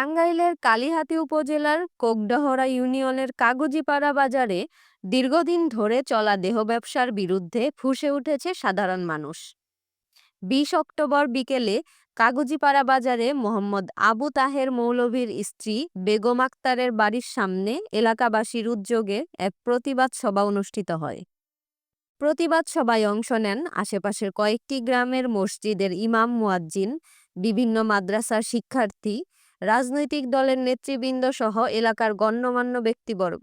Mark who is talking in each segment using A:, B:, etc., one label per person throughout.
A: টাঙ্গাইলের কালিহাতী উপজেলার কোকডহরা ইউনিয়নের কাগজিপাড়া বাজারে দীর্ঘদিন ধরে চলা দেহ ব্যবসার বিরুদ্ধে ফুঁসে উঠেছে সাধারণ মানুষ। বিশ অক্টোবর বিকেলে কাগজিপাড়া বাজারে মোহাম্মদ আবু তাহের মৌলভীর স্ত্রী বেগম আক্তারের বাড়ির সামনে এলাকাবাসীর উদ্যোগে এক প্রতিবাদ সভা অনুষ্ঠিত হয়। প্রতিবাদ সভায় অংশ নেন আশেপাশের কয়েকটি গ্রামের মসজিদের ইমাম মুয়াজ্জিন, বিভিন্ন মাদ্রাসার শিক্ষার্থী রাজনৈতিক দলের নেতৃবৃন্দ সহ এলাকার গণ্যমান্য ব্যক্তিবর্গ।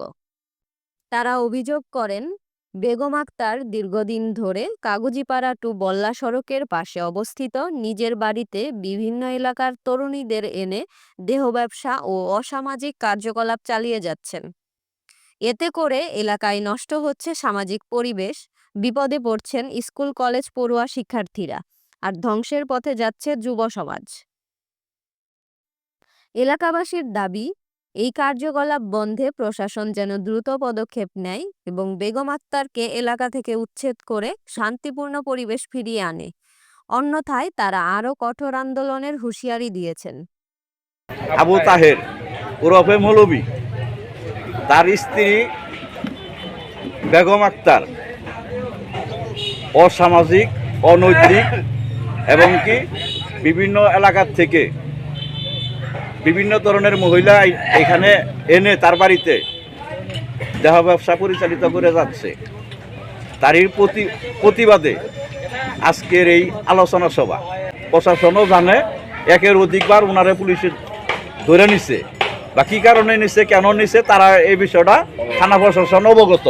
A: তারা অভিযোগ করেন, বেগম আক্তার দীর্ঘদিন ধরে কাগজিপাড়া টু বল্লা সড়কের পাশে অবস্থিত নিজের বাড়িতে বিভিন্ন এলাকার তরুণীদের এনে দেহ ব্যবসা ও অসামাজিক কার্যকলাপ চালিয়ে যাচ্ছেন। এতে করে এলাকায় নষ্ট হচ্ছে সামাজিক পরিবেশ, বিপদে পড়ছেন স্কুল কলেজ পড়ুয়া শিক্ষার্থীরা, আর ধ্বংসের পথে যাচ্ছে যুব সমাজ। এলাকাবাসীর দাবি, এই কার্যকলাপ বন্ধে প্রশাসন যেন দ্রুত পদক্ষেপ নেয় এবং বেগম আক্তারকে এলাকা থেকে উচ্ছেদ করে শান্তিপূর্ণ পরিবেশ ফিরিয়ে আনে। অন্যথায় তারা আরও কঠোর আন্দোলনের হুঁশিয়ারি দিয়েছেন।
B: আবু তাহের ওরফে মৌলবী তার স্ত্রী বেগম আক্তার অসামাজিক, অনৈতিক এবং কি বিভিন্ন এলাকার থেকে বিভিন্ন ধরনের মহিলা এখানে এনে তার বাড়িতে দেহ ব্যবসা পরিচালিত করে যাচ্ছে। তারই প্রতি, প্রতিবাদে আজকের এই আলোচনা সভা। প্রশাসনও জানে, একের অধিকবার ওনারে পুলিশে ধরে নিছে। বা কী কারণে নিছে, কেন নিছে, তারা এই বিষয়টা থানা প্রশাসন অবগত।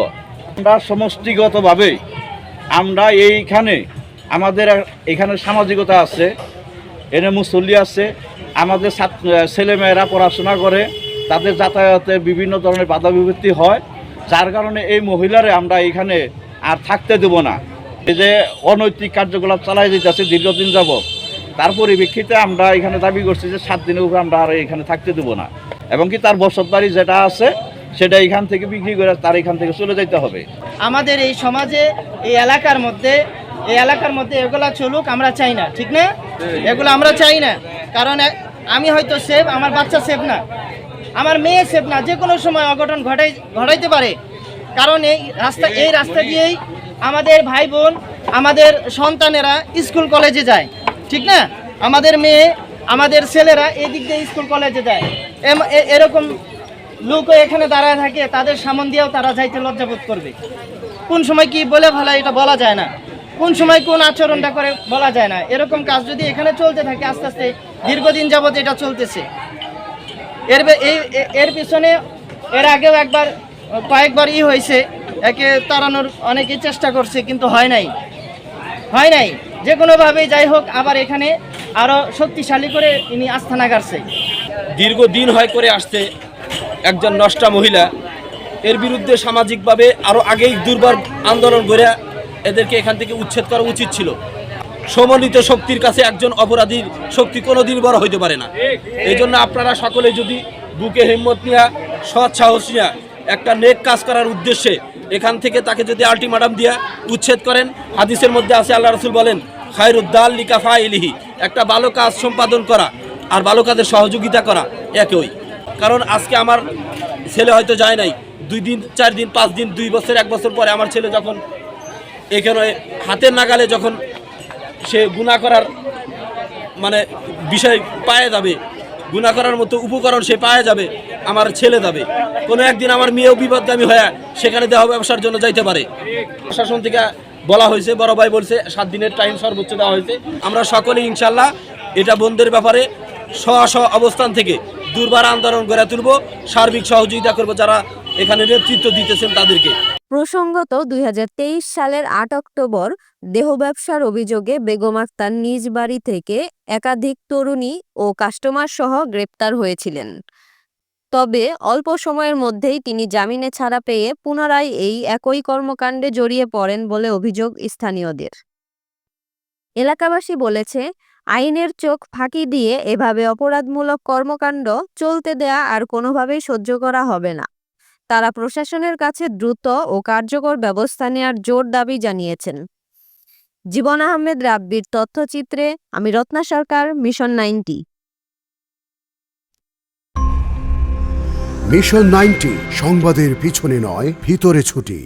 B: আমরা সমষ্টিগতভাবে আমরা এইখানে আমাদের এখানে সামাজিকতা আছে, এনে মুসল্লি আছে আমাদের ছেলেমেয়েরা পড়াশোনা করে, তাদের যাতায়াতে বিভিন্ন ধরনের বাধা বিপত্তি হয়, যার কারণে এই মহিলারে আমরা এখানে আর থাকতে দেব না। এই যে অনৈতিক কার্যকলাপ চালাই দিতেছে দীর্ঘদিন যাব তার পরিপ্রেক্ষিতে আমরা এখানে দাবি করছি যে সাত দিনের উপরে আমরা আর এখানে থাকতে দেবো না। এবং কি তার বসত বাড়ি যেটা আছে, সেটা এখান থেকে বিক্রি করে তার এখান থেকে চলে যেতে হবে।
C: আমাদের এই সমাজে, এই এলাকার মধ্যে, এই এলাকার মধ্যে এগুলা চলুক আমরা চাই না, ঠিক না? এগুলো আমরা চাই না। কারণ আমি হয়তো সেফ, আমার বাচ্চা সেফ না। আমার মেয়ে সেফ না, যে কোনো সময় অঘটন ঘটাই ঘটাইতে পারে। কারণ এই রাস্তা এই রাস্তা দিয়েই আমাদের ভাই বোন, আমাদের সন্তানেরা স্কুল কলেজে যায়। ঠিক না? আমাদের মেয়ে, আমাদের ছেলেরা এই দিক দিয়ে স্কুল কলেজে যায়। এরকম লোকও এখানে দাঁড়ায় থাকে, তাদের সামন দিয়েও তারা যাইতে লজ্জাবোধ করবে। কোন সময় কি বলে ভালো এটা বলা যায় না। কোন সময় কোন আচরণটা করে বলা যায় না। এরকম কাজ যদি এখানে চলতে থাকে, আস্তে আস্তে দীর্ঘদিন যাবত এটা চলতেছে। এর এর পিছনে এর আগেও একবার, কয়েকবার ই হয়েছে, একে তাড়ানোর অনেকেই চেষ্টা করছে, কিন্তু হয় নাই। হয় নাই। যে কোনোভাবেই যাই হোক, আবার এখানে আরও শক্তিশালী করে ইনি আস্থানা গাড়ছে।
D: দীর্ঘদিন হয় করে আসছে একজন নষ্টা মহিলা। এর বিরুদ্ধে সামাজিকভাবে আরও আগেই দুর্বার আন্দোলন করে এদেরকে এখান থেকে উচ্ছেদ করা উচিত ছিল। সমন্বিত শক্তির কাছে একজন অপরাধীর শক্তি কোনোদিন বড় হইতে পারে না। এই জন্য আপনারা সকলে যদি বুকে হিম্মত নিয়ে, সৎ সাহস নিয়ে একটা নেক কাজ করার উদ্দেশ্যে এখান থেকে তাকে যদি আলটিমাটাম দিয়া উচ্ছেদ করেন, হাদিসের মধ্যে আছে, আল্লাহ রসুল বলেন, খায়রুদ্দাল লিকাফা ইলিহি, একটা ভালো কাজ সম্পাদন করা আর ভালো কাজের সহযোগিতা করা একই। কারণ আজকে আমার ছেলে হয়তো যায় নাই, দুই দিন, চার দিন, পাঁচ দিন, দুই বছর, এক বছর পরে আমার ছেলে যখন এখানে হাতের নাগালে যখন সে গুণা করার মানে বিষয় পায়ে যাবে। গুণা করার মতো উপকরণ সে পায়ে যাবে, আমার ছেলে যাবে। কোনো একদিন আমার মেয়েও বিপদগামী হয়ে সেখানে দেহ ব্যবসার জন্য যাইতে পারে। প্রশাসন থেকে বলা হয়েছে, বড় ভাই বলছে, সাত দিনের টাইম সর্বোচ্চ দেওয়া হয়েছে। আমরা সকলে ইনশাল্লাহ এটা বন্ধের ব্যাপারে স্ব স্ব অবস্থান থেকে দুর্বার আন্দোলন গড়ে তুলব, সার্বিক সহযোগিতা করব যারা এখানে নেতৃত্ব দিতেছেন তাদেরকে।
A: প্রসঙ্গত দুই হাজার তেইশ সালের আট অক্টোবর দেহ ব্যবসার অভিযোগে বেগম আক্তার নিজ বাড়ি থেকে একাধিক তরুণী ও কাস্টমার সহ গ্রেপ্তার হয়েছিলেন। তবে অল্প সময়ের মধ্যেই তিনি জামিনে ছাড়া পেয়ে পুনরায় এই একই কর্মকাণ্ডে জড়িয়ে পড়েন বলে অভিযোগ স্থানীয়দের। এলাকাবাসী বলেছে, আইনের চোখ ফাঁকি দিয়ে এভাবে অপরাধমূলক কর্মকাণ্ড চলতে দেয়া আর কোনোভাবেই সহ্য করা হবে না। তারা প্রশাসনের কাছে দ্রুত ও কার্যকর ব্যবস্থা নেওয়ার জোর দাবি জানিয়েছেন। জীবন আহমেদ রাব্বির তথ্যচিত্রে, আমি Ratna Sarkar, mission ninety.
E: Mission ninety, সংবাদের পিছনে নয়, ভিতরে ছুটি।